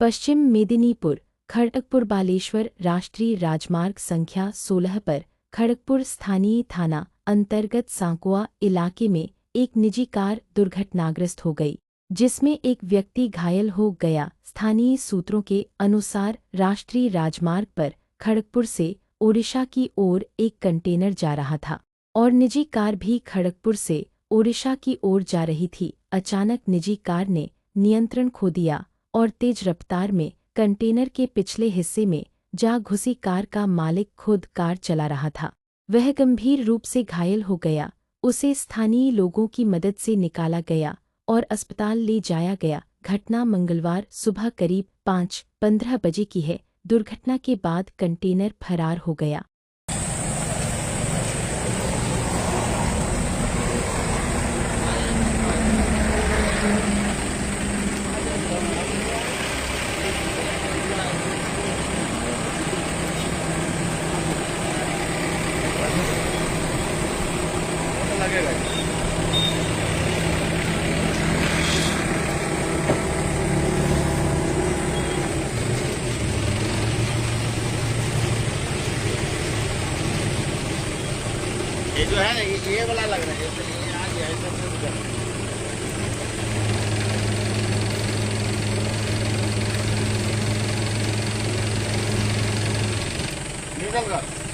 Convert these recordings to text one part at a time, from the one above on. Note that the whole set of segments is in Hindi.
पश्चिम मेदिनीपुर, खड़गपुर बालेश्वर राष्ट्रीय राजमार्ग संख्या 16 पर खड़गपुर स्थानीय थाना अंतर्गत सांकुआ इलाके में एक निजी कार दुर्घटनाग्रस्त हो गई, जिसमें एक व्यक्ति घायल हो गया। स्थानीय सूत्रों के अनुसार राष्ट्रीय राजमार्ग पर खड़गपुर से ओडिशा की ओर एक कंटेनर जा रहा था और निजी कार भी खड़गपुर से ओडिशा की ओर जा रही थी। अचानक निजी कार ने नियंत्रण खो दिया और तेज रफ्तार में कंटेनर के पिछले हिस्से में जा घुसी कार का मालिक खुद कार चला रहा था। वह गंभीर रूप से घायल हो गया, उसे स्थानीय लोगों की मदद से निकाला गया और अस्पताल ले जाया गया। घटना मंगलवार सुबह करीब पाँच पंद्रह बजे की है। दुर्घटना के बाद कंटेनर फरार हो गया। ये जो है ये वाला लग रहा है ये ये आ गया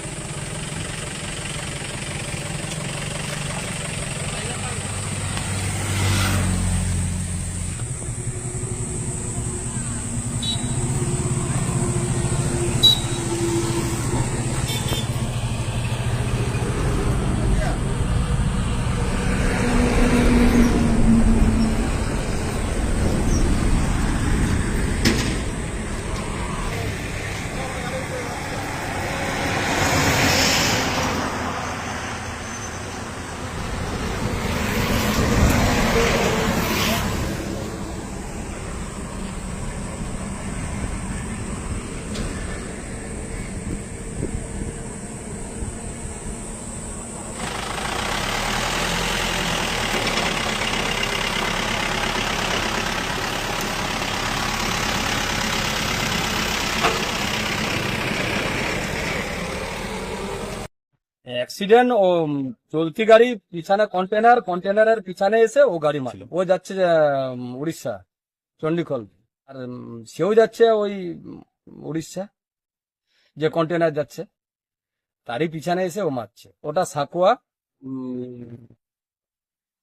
অ্যাক্সিডেন্ট ও চলতি গাড়ি পিছনে কন্টেনার কন্টেনারের পিছনে এসে ও গাড়ি মারল। ও যাচ্ছে উড়িষ্যা চণ্ডীখল আর সেও যাচ্ছে ওই উড়িষ্যা যে কন্টেনার যাচ্ছে। তারই পিছনে এসে ও মারছে। ওটা সাকুয়া উম,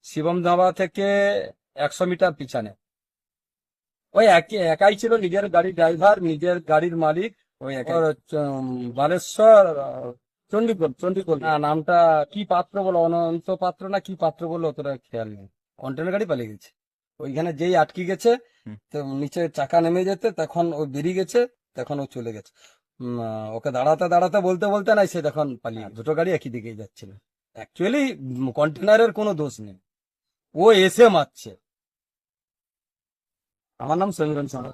শিবম ধাবা থেকে একশো মিটার পিছনে। ওই একই একাই ছিল নিজের গাড়ির ড্রাইভার নিজের গাড়ির মালিক। ওই বালেশ্বর চণ্ডীগড় চণ্ডীগড় না নামটা কি পাত্র বলো? অনন্ত পাত্র না কি পাত্র বলো? অতটা খেয়াল নেই। কন্টেনার গাড়ি পালিয়ে গেছে। ওইখানে যেই আটকে গেছে তো নিচে চাকা নেমে যেতে তখন ও বেরিয়ে গেছে তখন ও চলে গেছে। ওকে দাঁড়াতে দাঁড়াতে বলতে বলতে নাই সে তখন পালিয়ে দুটো গাড়ি একই দিকেই যাচ্ছিল অ্যাকচুয়ালি কন্টেনারের কোনো দোষ নেই। ও এসে মারছে। আমার নাম সঞ্জন সাহা।